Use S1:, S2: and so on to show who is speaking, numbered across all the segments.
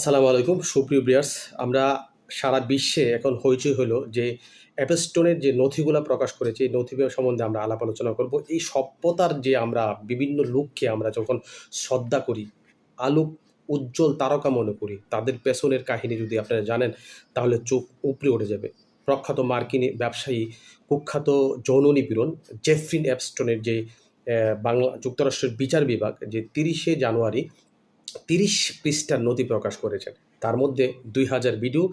S1: আসসালামু আলাইকুম, সুপ্রিয় ব্রিয়ার্স আমরা সারা বিশ্বে এখন হইচই হলো যে অ্যাপেস্টোনের যে নথিগুলো প্রকাশ করেছে, এই নথিগুলো সম্বন্ধে আমরা আলাপ আলোচনা করব। এই সভ্যতার যে আমরা বিভিন্ন লোককে আমরা যখন শ্রদ্ধা করি, আলোক উজ্জ্বল তারকা মনে করি, তাদের পেছনের কাহিনী যদি আপনারা জানেন, তাহলে চোখ উপরে উঠে যাবে। প্রখ্যাত মার্কিন ব্যবসায়ী, কুখ্যাত যৌন নিপীড়ন জেফরিন অ্যাপস্টনের যে বাংলা যুক্তরাষ্ট্রের বিচার বিভাগ, যে তিরিশে জানুয়ারি তিরিশ পৃষ্ঠার নথি প্রকাশ করেছেন। তার মধ্যে দুই হাজার ভিডিও,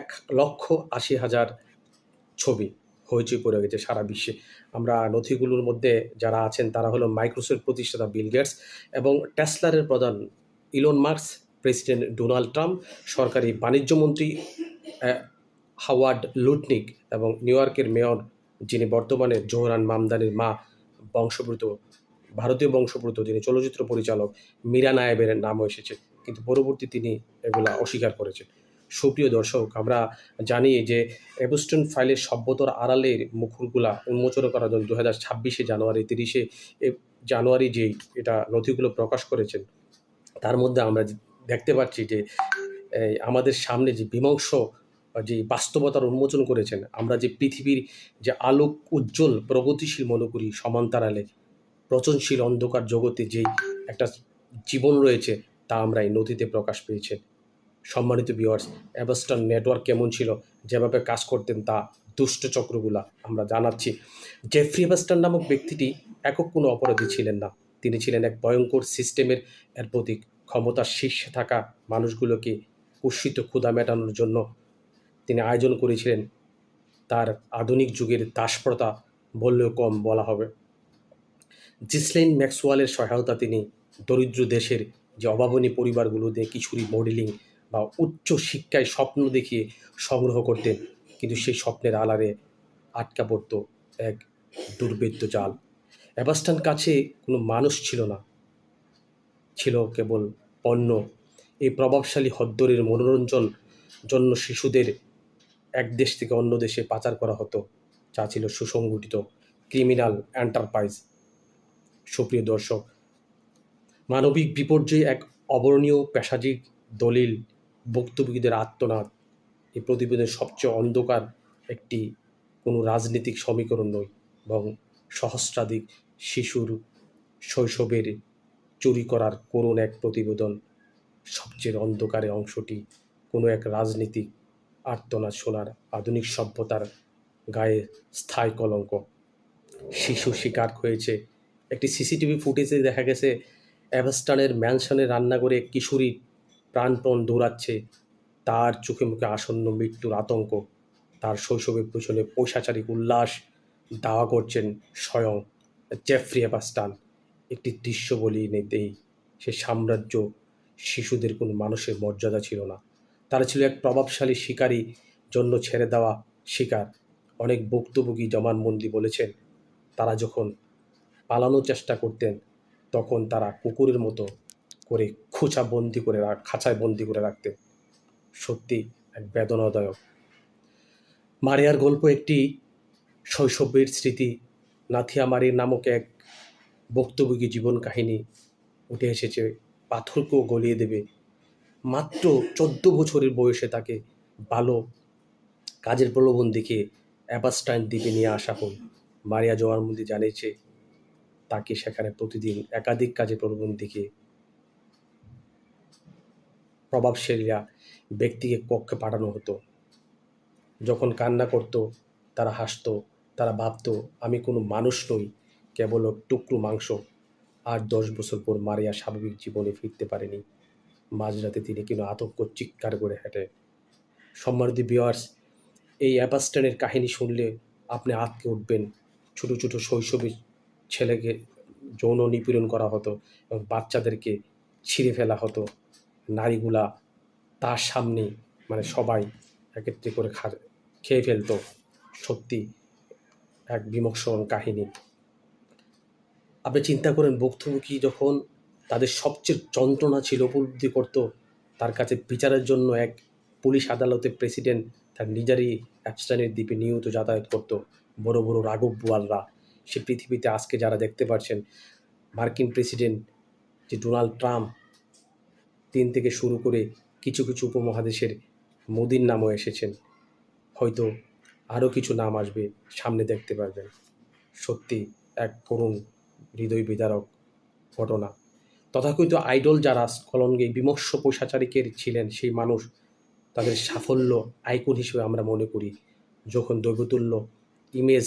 S1: এক লক্ষ আশি হাজার ছবি হইচই পড়ে গেছে সারা বিশ্বে। আমরা নথিগুলোর মধ্যে যারা আছেন, তারা হলো মাইক্রোসফট প্রতিষ্ঠাতা বিল গেটস এবং টেসলারের প্রধান Elon Musk president Donald Trump, সরকারি বাণিজ্যমন্ত্রী হাওয়ার্ড লুটনিক এবং নিউ ইয়র্কের মেয়র যিনি বর্তমানে জোহরান মামদানির মা বংশোদ্ভূত ভারতীয় বংশোদ্ভূত যিনি চলচ্চিত্র পরিচালক মীরা নায়েবের নামও এসেছে, কিন্তু পরবর্তী তিনি এগুলা অস্বীকার করেছেন। সুপ্রিয় দর্শক, আমরা জানি যে এবস্টন ফাইলের সভ্যতর আড়ালের মুখগুলা উন্মোচন করার জন্য দু হাজার ছাব্বিশে জানুয়ারি তিরিশে জানুয়ারি যেই এটা নথিগুলো প্রকাশ করেছেন, তার মধ্যে আমরা দেখতে পাচ্ছি যে আমাদের সামনে যে বিমংস যে বাস্তবতার উন্মোচন করেছেন, আমরা যে পৃথিবীর যে আলোক উজ্জ্বল, প্রগতিশীল মনে করি সমান্তরালে রচনশীল অন্ধকার জগতে যেই একটা জীবন রয়েছে, তা আমরা এই নথিতে প্রকাশ পেয়েছে। সম্মানিত ভিউয়ার্স অ্যাবাস্টন নেটওয়ার্ক কেমন ছিল? যেভাবে কাজ করতেন, তা দুষ্ট চক্রগুলা আমরা জানাচ্ছি। জেফ্রি অ্যাবাস্টন নামক ব্যক্তিটি একক কোনো অপরাধী ছিলেন না। তিনি ছিলেন এক ভয়ঙ্কর সিস্টেমের, এর প্রতীক ক্ষমতার শীর্ষে থাকা মানুষগুলোকে কুৎসিত ক্ষুধা মেটানোর জন্য তিনি আয়োজন করেছিলেন। তার আধুনিক যুগের দাসপ্রথা বললেও কম বলা হবে। জিসলেইন ম্যাক্সওয়ালের সহায়তা তিনি দরিদ্র দেশের যে অভাবনী পরিবারগুলোতে কিশোরী মডেলিং বা উচ্চ শিক্ষায় স্বপ্ন দেখিয়ে সংগ্রহ করতেন, কিন্তু সেই স্বপ্নের আলারে আটকা পড়ত এক দুর্বেদ্য জাল। অ্যাবাস্টান কাছে কোনো মানুষ ছিল না, ছিল কেবল পণ্য। এই প্রভাবশালী হদ্দরের মনোরঞ্জন জন্য শিশুদের এক দেশ থেকে অন্য দেশে পাচার করা হতো, যা ছিল সুসংগঠিত ক্রিমিনাল এন্টারপ্রাইজ। সুপ্রিয় দর্শক, মানবিক বিপর্যয় এক অবর্ণীয় পেশাজিক দলিল ভুক্তভোগীদের আত্মনাদ। এই প্রতিবেদনের সবচেয়ে অন্ধকার একটি কোনো রাজনৈতিক সমীকরণ নয় এবং সহস্রাধিক শিশুর শৈশবের চুরি করার করুণ এক প্রতিবেদন। সবচেয়ে অন্ধকারে অংশটি কোনো এক রাজনীতিক আর্তনা শোনার আধুনিক সভ্যতার গায়ে স্থায়ী কলঙ্ক। শিশু শিকার হয়েছে একটি সিসিটিভি ফুটেজে দেখা গেছে অ্যাভাস্টানের ম্যানশনের রান্নাঘরে এক কিশোরী প্রাণপণ দৌড়াচ্ছে। তার চোখে মুখে আসন্ন মৃত্যুর আতঙ্ক। তার শৈশবের পেছনে পৈশাচারিক উল্লাস। দাওয়া করছেন স্বয়ং জেফ্রি অ্যাভাস্টান একটি দৃশ্য বলি নেতেই সে সাম্রাজ্য শিশুদের কোনো মানুষের মর্যাদা ছিল না। তারা ছিল এক প্রভাবশালী শিকারী জন্য ছেড়ে দেওয়া শিকার। অনেক ভুক্তভোগী জমানবন্দি বলেছেন। তারা যখন পালানোর চেষ্টা করতেন, তখন তারা কুকুরের মতো করে খোঁচা বন্দি করে রাখ, খাঁচায় বন্দি করে রাখতেন। সত্যি এক বেদনাদায়ক। মারিয়ার গল্প একটি শৈশবের স্মৃতি। নাথিয়া মারির নামক এক বক্তব্যী জীবন কাহিনী উঠে এসেছে, পাথরকেও গলিয়ে দেবে। মাত্র চোদ্দ বছরের বয়সে তাকে ভালো কাজের প্রলোভন দেখে অ্যাবাস্টাইন দ্বীপে নিয়ে আসা হয় মারিয়া জওয়ানবন্দি জানিয়েছে তাকে সেখানে প্রতিদিন একাধিক কাজে দেখে প্রভাবশালীরা ব্যক্তিকে কক্ষে পাঠানো হতো। যখন কান্না করতো, তারা হাসতো, তারা ভাবতো, আমি কোনো মানুষ নই, কেবল টুকরো মাংস। আর দশ বছর পর মারিয়া স্বাভাবিক জীবনে ফিরতে পারেনি। মাঝরাতে তিনি কিন্তু আতঙ্ক, চিৎকার করে হেঁটে। সম্মানিত বিয়ার্স এই অ্যাপাস্টানের কাহিনী শুনলে আপনি আটকে উঠবেন। ছোট ছোট শৈশবে ছেলেকে যৌন নিপীড়ন করা হতো এবং বাচ্চাদেরকে ছিঁড়ে ফেলা হতো। নারীগুলা তার সামনে মানে সবাই একত্রে করে খা, খেয়ে ফেলতো। সত্যি এক বিমর্ষণ কাহিনী। আপনি চিন্তা করেন, ভুক্তভোগী যখন তাদের সবচেয়ে যন্ত্রণা ছিল, উপলব্ধি করতো, তার কাছে বিচারের জন্য এক পুলিশ আদালতে প্রেসিডেন্ট তার নিজেরই অ্যাবস্টানের দ্বীপে নিয়মিত যাতায়াত করতো। বড় বড় রাঘব বুয়ালরা সে পৃথিবীতে আজকে যারা দেখতে পাচ্ছেন মার্কিন প্রেসিডেন্ট যে ডোনাল্ড ট্রাম্প, তিন থেকে শুরু করে কিছু কিছু উপমহাদেশের মোদির নামও এসেছেন। হয়তো আরও কিছু নাম আসবে, সামনে দেখতে পারবেন। সত্যি এক করুণ হৃদয় বিদারক ঘটনা। তথাকথিত আইডল যারা স্খলনগে বিমর্ষ পৈশাচারিকের ছিলেন, সেই মানুষ তাদের সাফল্য আইকন হিসেবে আমরা মনে করি। যখন দৈবতুল্য ইমেজ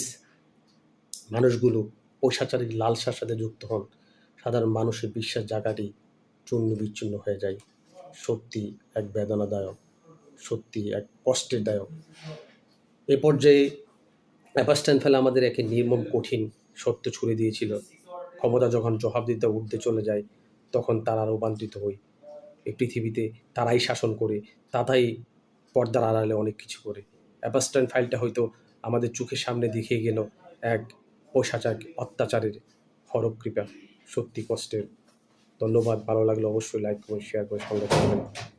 S1: মানুষগুলো পৈশাচারিক লালসার সাথে যুক্ত হন। সাধারণ মানুষের বিশ্বাস জায়গাটি চূর্ণ বিচ্ছিন্ন হয়ে যায়। সত্যি এক বেদনাদায়ক, সত্যি এক কষ্টের দায়ক এ পর্যায়ে অ্যাপাস্টান ফেলে আমাদের একে নির্মম, কঠিন সত্য ছুড়ে দিয়েছিল। ক্ষমতা যখন জবাব দিতে উঠতে চলে যায়, তখন তারা রূপান্তরিত হই। এই পৃথিবীতে তারাই শাসন করে তারাই পর্দার আড়ালে অনেক কিছু করে। অ্যাপাস্টান ফাইলটা হয়তো আমাদের চোখের সামনে দেখিয়ে গেল এক পৈশাচার অত্যাচারের হরক কৃপা। সত্যি কষ্টের। ধন্যবাদ, ভালো লাগলে অবশ্যই লাইক করুন শেয়ার করে সঙ্গে থাকবেন।